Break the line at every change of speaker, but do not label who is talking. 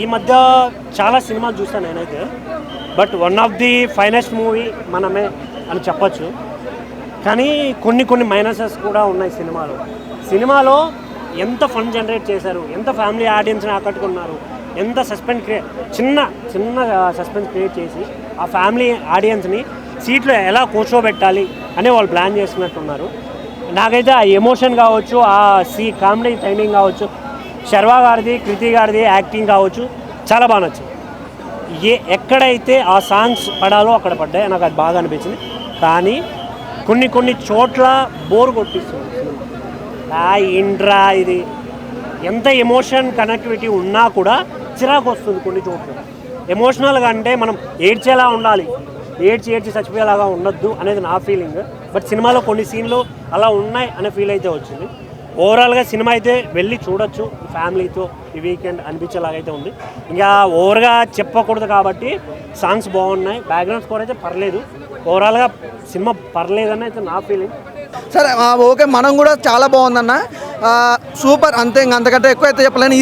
ఈ మధ్య చాలా సినిమాలు చూస్తాను నేనైతే. But one of the finest movie Manamey అని చెప్పొచ్చు. కానీ కొన్ని కొన్ని మైనసెస్ కూడా ఉన్నాయి సినిమాలో. సినిమాలో ఎంత ఫన్ జనరేట్ చేశారు ఎంత ఫ్యామిలీ ఆడియన్స్ని ఆకట్టుకున్నారు ఎంత సస్పెన్స్ క్రియేట్ చిన్న చిన్న సస్పెన్స్ క్రియేట్ చేసి ఆ ఫ్యామిలీ ఆడియన్స్ని సీట్లో ఎలా కూర్చోబెట్టాలి అని వాళ్ళు ప్లాన్ చేస్తున్నట్టున్నారు. నాకైతే ఆ ఎమోషన్ కావచ్చు ఆ సీ కామెడీ టైమింగ్ కావచ్చు శర్వా గారిది కృతి గారిది యాక్టింగ్ కావచ్చు. చాలా బాగా నచ్చింది. ఏ ఎక్కడైతే ఆ సాంగ్స్ పడాలో అక్కడ పడ్డాయి నాకు అది బాగా అనిపించింది. కానీ కొన్ని కొన్ని చోట్ల బోర్ కొట్టిస్తుంది. ఆ ఇండ్రా ఇది. ఎంత ఎమోషన్ కనెక్టివిటీ ఉన్నా కూడా చిరాకు వస్తుంది కొన్ని చోట్ల. ఎమోషనల్గా అంటే మనం ఏడ్చేలా ఉండాలి. ఏడ్చి ఏడ్చి చచ్చిపోయేలాగా ఉండొద్దు అనేది నా ఫీలింగ్ బట్ సినిమాలో కొన్ని సీన్లు అలా ఉన్నాయి అనే ఫీల్ అయితే వచ్చింది. ఓవరాల్గా సినిమా అయితే వెళ్ళి చూడొచ్చు. ఫ్యామిలీతో ఈ వీకెండ్ అనిపించేలాగా అయితే ఉంది. ఇంకా ఓవర్గా చెప్పకూడదు కాబట్టి సాంగ్స్ బాగున్నాయి. బ్యాక్గ్రౌండ్ స్కోర్ అయితే పర్లేదు. ఓవరాల్గా సినిమా పర్లేదని అయితే నా ఫీలింగ్.
సరే ఓకే మనం కూడా చాలా బాగుందన్న. సూపర్ అంతే ఇంక అంతకంటే ఎక్కువ అయితే చెప్పలేను